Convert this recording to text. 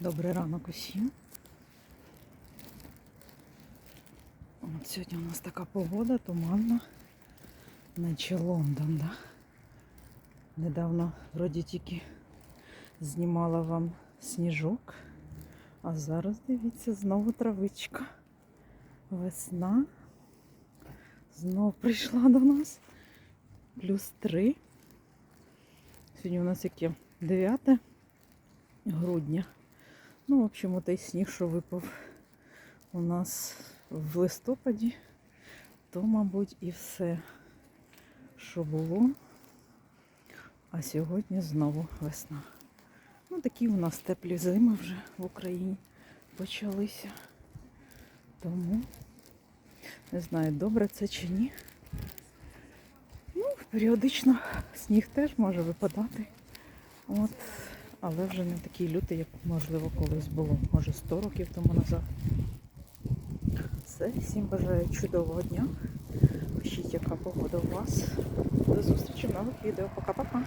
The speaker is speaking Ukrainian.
Добрий ранок усім. От сьогодні у нас така погода, туманна, наче Лондон, да? Недавно вроді тільки знімала вам сніжок, а зараз дивіться, знову травичка. Весна знов прийшла до нас. Плюс три. Сьогодні у нас яке 9 грудня. Ну, в общем, той сніг, що випав у нас в листопаді, то, мабуть, і все, що було. А сьогодні знову весна. Ну, такі у нас теплі зими вже в Україні почалися. Тому не знаю, добре це чи ні. Ну, періодично сніг теж може випадати. От, але вже не такий лютий, як можливо колись було, може 100 років тому назад. Все, всім бажаю чудового дня. Пишіть, яка погода у вас. До зустрічі в нових відео. Пока-пока.